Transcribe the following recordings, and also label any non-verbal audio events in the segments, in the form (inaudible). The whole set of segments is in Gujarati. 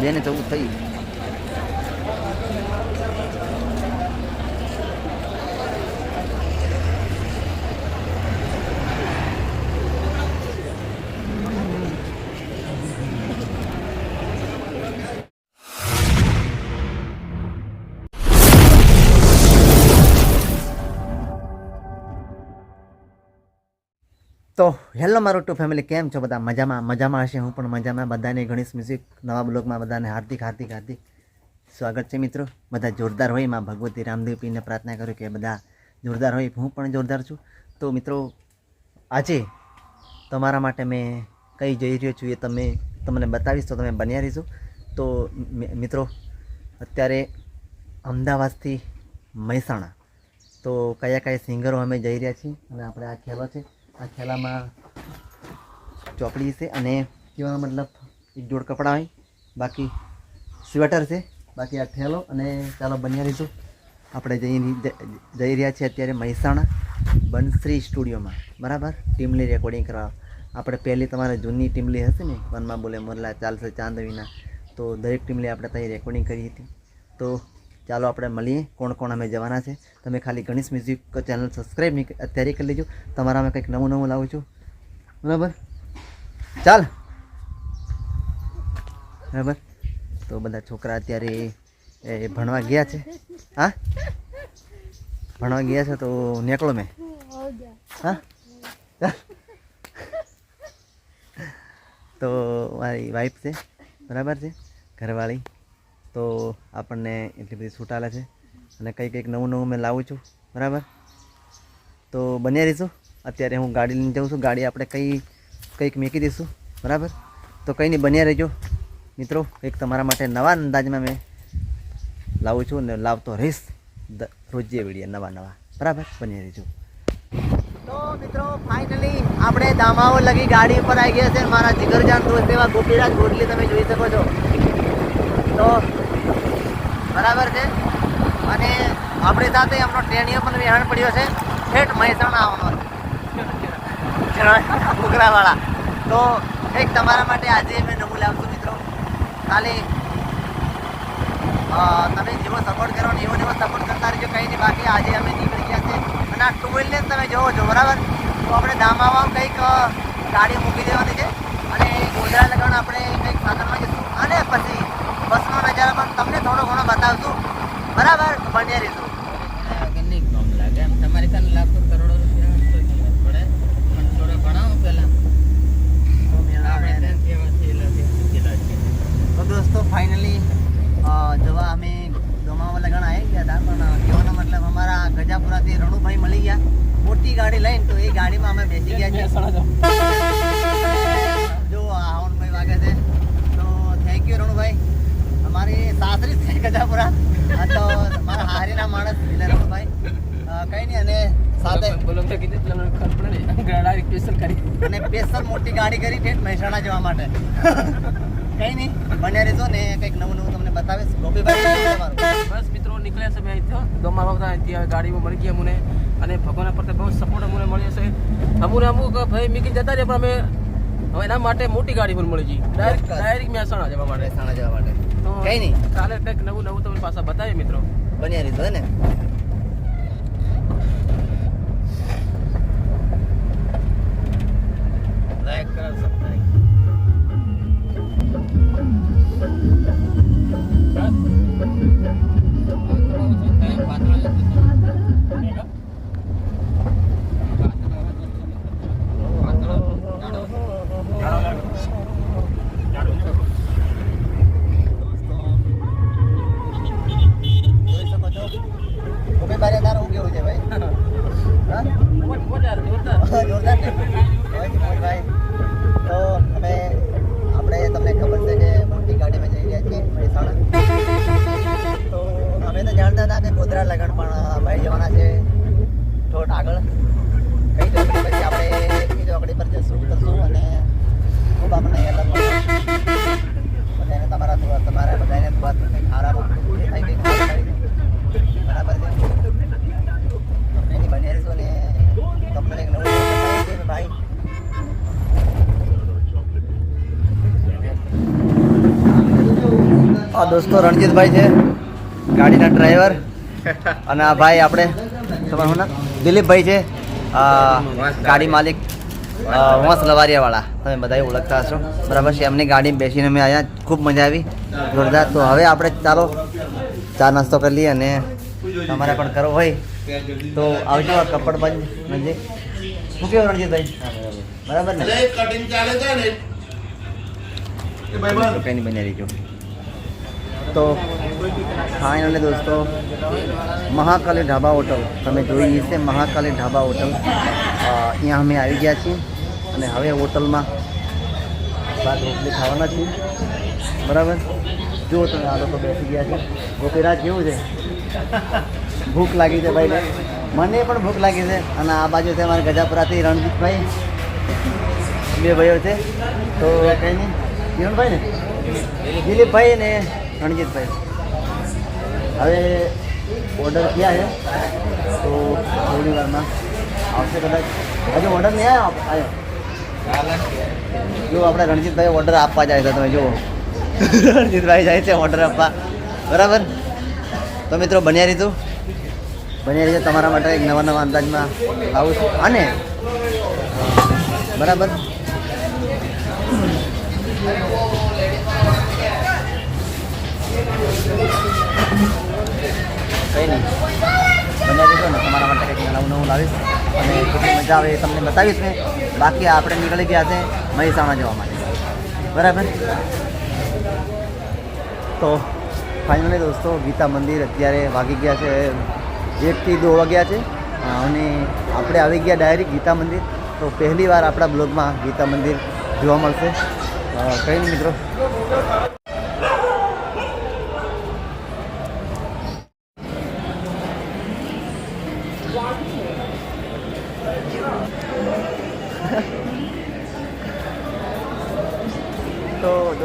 બે ને ચૌદ થઈ તો હેલો મારું ટુ ફેમિલી, કેમ છો બધા? મજામાં મજામાં હશે હું પણ મજામાં. બધાને ગણેશ મ્યુઝિક નવા બ્લોગમાં બધાને હાર્દિક હાર્દિક હાર્દિક સ્વાગત છે મિત્રો. બધા જોરદાર હોય, માં ભગવતી રામદેવપીને પ્રાર્થના કરું કે બધા જોરદાર હોય, હું પણ જોરદાર છું. તો મિત્રો, આજે તમારા માટે મેં કઈ જઈ રહ્યો છું એ તમે, તમને બતાવીશ, તો તમે બન્યા રહીશું. તો મિત્રો, અત્યારે અમદાવાદથી મહેસાણા. તો કયા કયા સિંગરો અમે જઈ રહ્યા છીએ, અને આપણે આ ખેલો છે આ થેલામાં ચોપડી છે અને કહેવાનો મતલબ એક જોડ કપડાં હોય. બાકી સ્વેટર છે. બાકી આ થેલો અને ચાલો બન્યા રહીશું. આપણે જઈ જઈ રહ્યા છીએ અત્યારે મહેસાણા બનશ્રી સ્ટુડિયોમાં. બરાબર? ટીમલી રેકોર્ડિંગ કરવા. આપણે પહેલી તમારે જૂની ટીમલી હશે ને, વનમાં બોલે, મોરલા ચાલશે ચાંદવીના. તો દરેક ટીમલી આપણે ત્યાં રેકોર્ડિંગ કરી હતી. તો ચાલો આપણે મળીએ. કોણ કોણ અમે જવાના છે? તમે ખાલી ગણેશ મ્યુઝિક ચેનલ સબસ્ક્રાઈબ અત્યારે કરી લેજો. તમારા અમે કંઈક નવું નવું લાવું છું. બરાબર? ચાલ. બરાબર? તો બધા છોકરા અત્યારે એ ભણવા ગયા છે. હા? ભણવા ગયા છે તો નીકળો મેં. હા? તો મારી વાઈફ છે. બરાબર છે? ઘરવાળી. તો આપણને એટલી બધી છૂટ આલે છે. અને કંઈક કંઈક નવું નવું મેં લાવું છું. બરાબર? તો બન્યા રહીશું. અત્યારે હું ગાડી લઈને જાઉં છું. ગાડી આપણે કંઈ, કંઈક મૂકી દઈશું. બરાબર? તો કંઈ નહીં, બન્યા રહેજો. મિત્રો, એક તમારા માટે નવા અંદાજમાં મેં લાવું છું ને લાવતો રહીશ. રોજે વિડીયા નવા નવા. બરાબર? બન્યા રહીજો. તો મિત્રો ફાઇનલી આપણે દામાઓ લગી ગાડી ઉપર આવી ગયા છે. મારા જીગરજાન દોસ્ત એવા ગોપીરાજ ગોટલી તમે જોઈ શકો છો. તો બરાબર છે? અને આપણી સાથે એમનો ટ્રેનિયો પણ વિહાણ પડ્યો છે. ઠેઠ મહેસાણા આવવાનો છે. ઘૂઘરાવાળા તો એક તમારા માટે આજે મેં નવું લાવશું મિત્રો. ખાલી તમે જેવો સપોર્ટ કરો ને એવો એવો સપોર્ટ કરતા રહેજો, કંઈ નહીં. બાકી આજે અમે નીકળી ગયા છે. અને આ ટુ વ્હીલને તમે જોવો છો, બરાબર? તો આપણે દામામાં કંઈક ગાડી મૂકી દેવાની છે. અને ગોધરા લગાવવાનું આપણે કંઈક સાધનમાં જઈશું. અને પછી બસનો નજારા પણ તમને થોડો ઘણો બતાવશું. બરાબર? બન્યા રહીશું દોસ્તો ફાઇનલી જવા અમે દોમાવા લગણ આવી ગયા હતા. પણ કહેવાનો મતલબ અમારા ગજાપુરાથી રણુભાઈ મળી ગયા. મોટી ગાડી લઈને તો એ ગાડીમાં અમે બેસી ગયા છીએ. જો આ હવનભાઈ વાગે છે. તો થેન્ક યુ રણુભાઈ. અમારી સાસરી છે ગજાપુરા. તો મારા હારીના માણસ રણુભાઈ કંઈ નહીં અને સાથે બોલો તો કીધું મને ખબર પડે ગાડા સ્પેશિયલ કરી. અને સ્પેશિયલ મોટી ગાડી કરી ઠેઠ મહેસાણા જવા માટે. કંઈ નહીં બન્યા રહેજો ને કંઈક નવું નવું તમને બતાવીશ. ગોપીભાઈ બસ મિત્રો નીકળ્યા છે ભાઈ દોમાં બધા અહીંથી હવે ગાડીમાં મળી ગયા મને અને ભગવાનના પ્રત્યે બહુ સપોર્ટ અમને મળ્યો છે. અમુને અમુક ભાઈ મીકી જતા રહ્યા પણ અમે હવે એના માટે મોટી ગાડી પણ મળી જઈ ડાયરેક્ટ. ડાયરેક્ટ મહેસાણા જવા માટે. મહેસાણા જવા માટે. તો નહીં. કાલે કંઈક નવું નવું તમને પાછા બતાવીએ મિત્રો. બન્યા હે ને? લાઈક કરો સબસ્ક્રાઇબ જોઈ શકો છો ગોપીભાઈ તારું શું કેવું છે ભાઈ હા જોરદાર ને હોય મોહનભાઈ તો અમે આપણે તમને ખબર છે કે મોટી ગાડીમાં જઈ રહ્યા છીએ મહેસાણા તો અમે તો જાણતા હતા કે ગોધરા લગન પણ ભાઈ જવાના છે થોડ આગળ કઈ ચોકડી પછી આપણે એ ચોકડી પર જશું ઉતરશું અને ખૂબ આપણને હેલ્પ મળશે બધાને તમારા દુઆ તમારા બધાને દુઆ તમને ખારા થાય કંઈક બરાબર છે એની બની રહેશો ને તમને એક નવું બતાવી દઈએ ભાઈ આ દોસ્તો રણજીતભાઈ છે ગાડીના ડ્રાઈવર. (laughs) અને આ ભાઈ આપણે તમારું નામ? દિલીપભાઈ છે. ગાડી માલિક વાંસ લવારિયાવાળા. તમે બધા ઓળખતા હશો. બરાબર છે એમની ગાડીમાં બેસીને અમે આવ્યા ખૂબ મજા આવી. જોરદાર. તો હવે આપણે ચાલો ચા નાસ્તો કરી લઈએ અને તમારે પણ કરવો હોય તો આવજો આ કપડબંધ નજીક. શું કેવું રણજીતભાઈ? બરાબર ને? કટિંગ ચાલે છે ને. એ ભાઈ તો કંઈ નહીં બની રહીજો. તો ફાઇનલી દોસ્તો. મહાકાલી ઢાબા હોટલ. તમે જોઈ છે મહાકાલી ઢાબા હોટલ. અહીંયા અમે આવી ગયા છીએ અને હવે હોટલમાં ભાત રોટલી ખાવાના છીએ. બરાબર? જુઓ તમે આ લોકો બેસી ગયા છે. ગોપીરાજ, કેવું છે? ભૂખ લાગી છે ભાઈ મને પણ ભૂખ લાગી છે. અને આ બાજુ છે અમારા ગજાપુરાથી રણજીતભાઈ. બે ભાઈઓ છે. તો કંઈ નહીં. કિરણભાઈ ને? દિલીપભાઈ ને? રણજીતભાઈ. હવે ઓર્ડર ક્યાં છે? તો થોડી વારમાં આવશે કદાચ. હજુ ઓર્ડર નહીં આવ્યો આવ્યો જો આપણે રણજીતભાઈ ઓર્ડર આપવા જાય છે, તમે જુઓ. (laughs) રણજીતભાઈ જાય છે ઓર્ડર આપવા. બરાબર? તો મિત્રો, બન્યા રીતું બન્યા રીતે તમારા માટે એક નવા નવા અંદાજમાં આવું છું. અને, બરાબર? કંઈ નહીં બન્યા દીધો ને તમારા માટે કંઈક નવું નવું લાવીશ. અને કેટલી મજા આવે એ તમને બતાવીશ ને. બાકી આપણે નીકળી ગયા છે મહેસાણા જવા માટે. બરાબર? તો ફાઇનલી દોસ્તો, ગીતા મંદિર અત્યારે વાગી ગયા છે એકથી દો વાગ્યા છે. અને આપણે આવી ગયા ડાયરેક્ટ ગીતા મંદિર. તો પહેલી વાર આપણા બ્લોગમાં ગીતા મંદિર જોવા મળશે. કંઈ નહીં મિત્રો.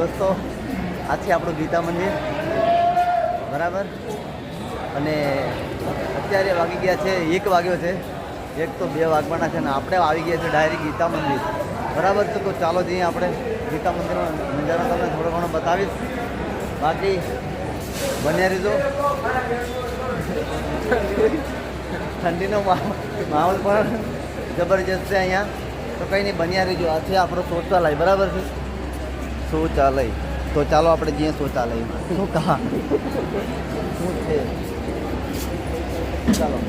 દોસ્તો આ છે આપણું ગીતા મંદિર. બરાબર? અને અત્યારે વાગી ગયા છે, એક વાગ્યો છે. એક તો બે વાગવાના છે ને આપણે આવી ગયા છે ડાયરેક્ટ ગીતા મંદિર. બરાબર? છે તો ચાલો જઈએ આપણે ગીતા મંદિરનો નજારો તમને થોડો ઘણો બતાવીશ. બાકી, બન્યા રીતો ઠંડીનો માહોલ પણ જબરજસ્ત છે અહીંયા. તો કંઈ નહીં, બન્યા રહીજો. આ છે આપણો શૌચાલય બરાબર છે? શૌચાલય. તો ચાલો આપણે જઈએ શૌચાલયમાં. શું કહા? શું છે? ચાલો.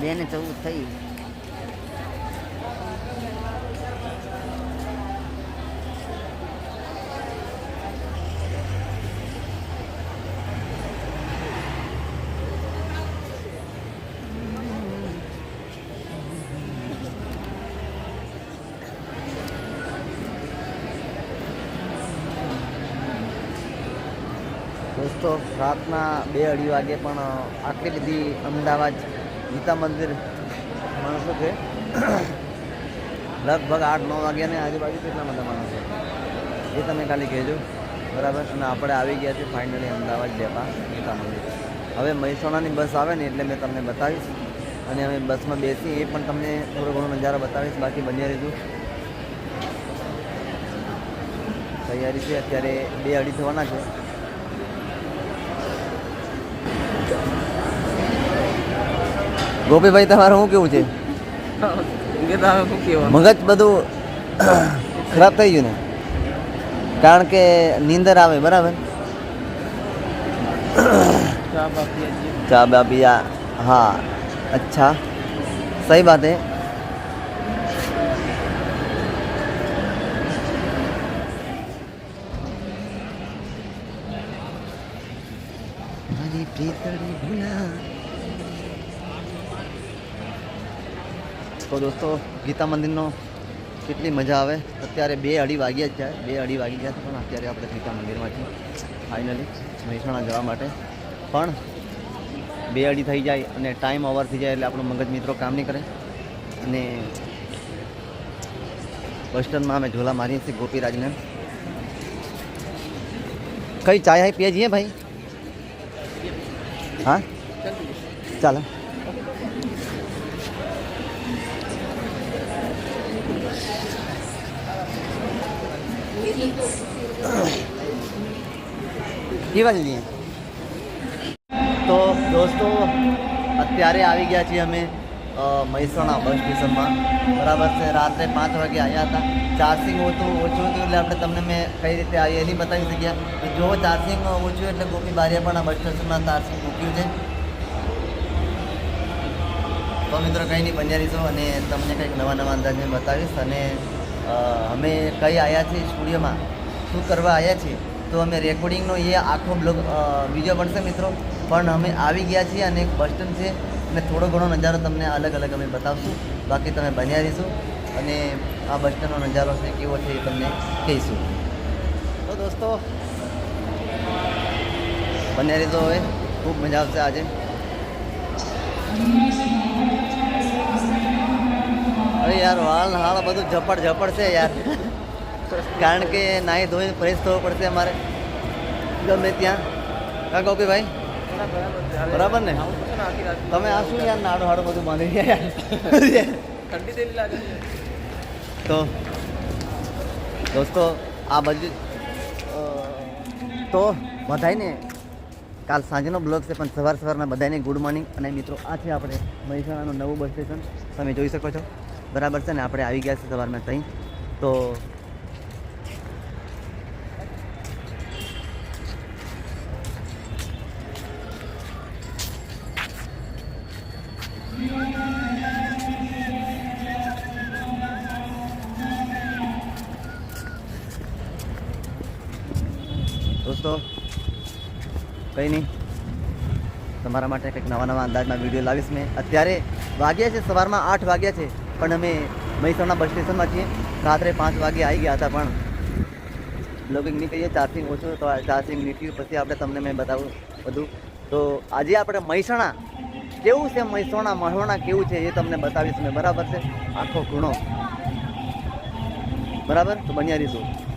બે ને ચૌદ થઈ દોસ્તો રાતના બે અઢી વાગે પણ આટલી બધી અમદાવાદ ગીતા મંદિર માણસો છે. લગભગ આઠ, નવ વાગ્યાની આજુબાજુ કેટલા બધા માણસો એ તમે ખાલી કહેજો. બરાબર? અને આપણે આવી ગયા છીએ ફાઇનલી અમદાવાદ ડેપા ગીતા મંદિર. હવે મહેસાણાની બસ આવે ને એટલે મેં તમને બતાવીશ. અને અમે બસમાં બેસી એ પણ તમને થોડો ઘણો નજારો બતાવીશ. બાકી બન્યા રહીશું તૈયારી છે. અત્યારે બે અઢી થવાના છે. ગોપીભાઈ તમારે શું કેવું છે? મગજ બધું ખરાબ થઈ ગયું ને? કારણ કે નીંદર આવે બરાબર? ચા બા હા અચ્છા. સહી વાત. હે ભૂલા. તો દોસ્તો, ગીતા મંદિરનો કેટલી મજા આવે. અત્યારે બે અઢી વાગ્યા જ જાય. બે અઢી વાગી ગયા છે પણ અત્યારે આપણે ગીતા મંદિરમાં છીએ ફાઇનલી મહેસાણા જવા માટે. પણ બે અઢી થઈ જાય અને ટાઈમ ઓવર થઈ જાય એટલે આપણું મગજ મિત્રો કામ નહીં કરે. અને બસ સ્ટેન્ડમાં અમે ઝોલા મારીએ છીએ ગોપીરાજને. કઈ ચાય હાય પીએ છીએ ભાઈ? હા? ચાલો. જઈએ તો દોસ્તો, અત્યારે આવી ગયા છીએ અમે મહેસાણા બસ સ્ટેશનમાં. બરાબર છે, રાત્રે પાંચ વાગે આવ્યા હતા. ચાર્જિંગ ઓછું ઓછું હતું એટલે આપણે તમને મેં કઈ રીતે આવી એની બતાવી શક્યા. જો ચાર્જિંગ ઓછું એટલે ગોપી બારીએ પણ આ બસ સ્ટેશનમાં ચાર્જિંગ મૂક્યું છે. તો મિત્રો, કંઈ નહીં, બન્યા અને તમને કંઈક નવા નવા અંદાજને બતાવીશ અને અમે કઈ આવ્યા છીએ સ્ટુડિયોમાં? શું કરવા આવ્યા છીએ? તો અમે રેકોર્ડિંગનો એ આખો બ્લોગ વીડિયો બનશે મિત્રો. પણ અમે આવી ગયા છીએ અને એક બસ સ્ટેન્ડ છે. અને થોડો ઘણો નજારો તમને અલગ અલગ અમે બતાવશું. બાકી તમે બન્યા રહીશું અને આ બસ સ્ટેન્ડનો નજારો છે, કેવો છે એ તમને કહીશું. તો દોસ્તો, બન્યા રહીશો હવે. ખૂબ મજા આવશે આજે. અરે યાર વાળ હાળ બધું ઝપડ ઝપડ છે યાર. કારણ કે નાહી ધોઈને ફ્રેશ થવું પડશે અમારે. ગમે ત્યાં. કા ગોપી ભાઈ બરાબર ને? તમે આ શું યાર નાડો હાડું બધું બાંધી ગયા યાર? ઠંડી તેલી લાગે તો દોસ્તો આ બધું તો બધાને કાલ સાંજનો બ્લોગ છે પણ સવાર સવારના બધાને ગુડ મોર્નિંગ. અને મિત્રો આ છે આપણે મહેસાણાનું નવું બસ સ્ટેશન. તમે જોઈ શકો છો. બરાબર છે ને? આપણે આવી ગયા છે સવારમાં ત્યાં તો દોસ્તો, કંઈ નહીં તમારા માટે કંઈક નવા નવા અંદાજમાં વીડિયો લાવીશ મેં. અત્યારે વાગ્યા છે, સવારમાં આઠ વાગ્યા છે. પણ અમે મહેસાણા બસ સ્ટેશનમાં છીએ. રાત્રે પાંચ વાગે આવી ગયા હતા પણ બ્લોગિંગ નહીં કહીએ ચાર્જિંગ ઓછું, તો ચાર્જિંગ નીકળ્યું પછી આપણે તમને મેં બતાવું બધું. તો આજે આપણે મહેસાણા, કેવું છે મહેસાણા મહેસાણા કેવું છે એ તમને બતાવીશ મેં. બરાબર છે? આખો ખૂણો. બરાબર? તો બન્યા રહીશું.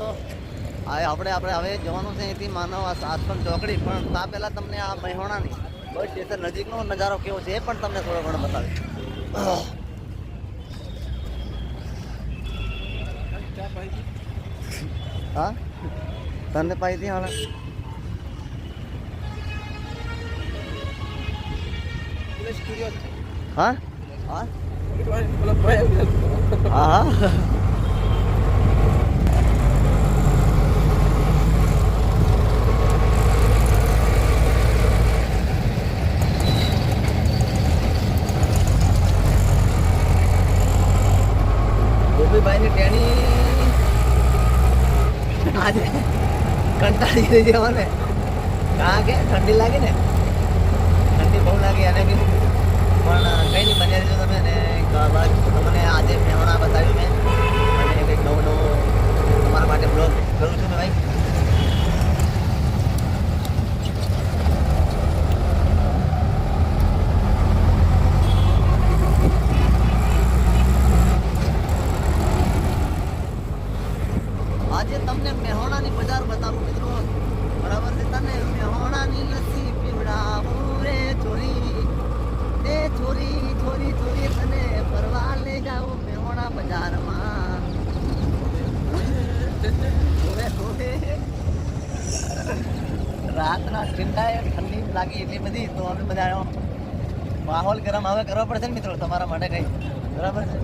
દોસ્તો હવે આપણે આપણે હવે જવાનું છે અહીંથી માનવ આશ્રમ ચોકડી, પણ તા પહેલાં તમને આ મહેસાણાની બસ સ્ટેશન નજીકનો નજારો કેવો છે એ પણ તમને થોડો ઘણો બતાવીશ. હા? તને પાઈ હતી હાલ હા હા? હા હા. કંટાળી ગઈ મને કારણ કે ઠંડી લાગે ને. ઠંડી બહુ લાગી, અને બી પણ કંઈ નહીં બન્યા તમે ને બસ તમને આજે મેહોણા બતાવ્યું મેં અને કંઈક નવું નવું તમારા માટે બ્લોગ કરું છું મેં ભાઈ આજે તમને મેહોણાની બજાર બતાવું મિત્રો બરાબર છે તને મેહોણાની લસ્સી પીવડાવું રે ચોરી એ ચોરી ચોરી ચોરી તને ફરવા લઈ જાઉં મેહોણા બજારમાં ઓવે, ઓવે. રાતના ઠંડાએ લાગી એટલી બધી, તો અમે બધા માહોલ ગરમ હવે કરવો પડશે ને મિત્રો, તમારા માટે કઈ. બરાબર છે?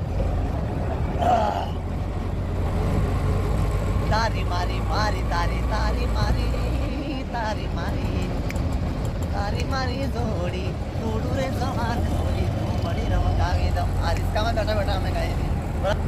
તારી મારી મારી, તારી તારી મારી તારી મારી. તારી મારી જોડી થોડું રે સમાન જોડી. તું મળી રમકાવી દમ. આ રિસ્કામાં બેઠા બેઠા અમે ગાઈ બરાબર?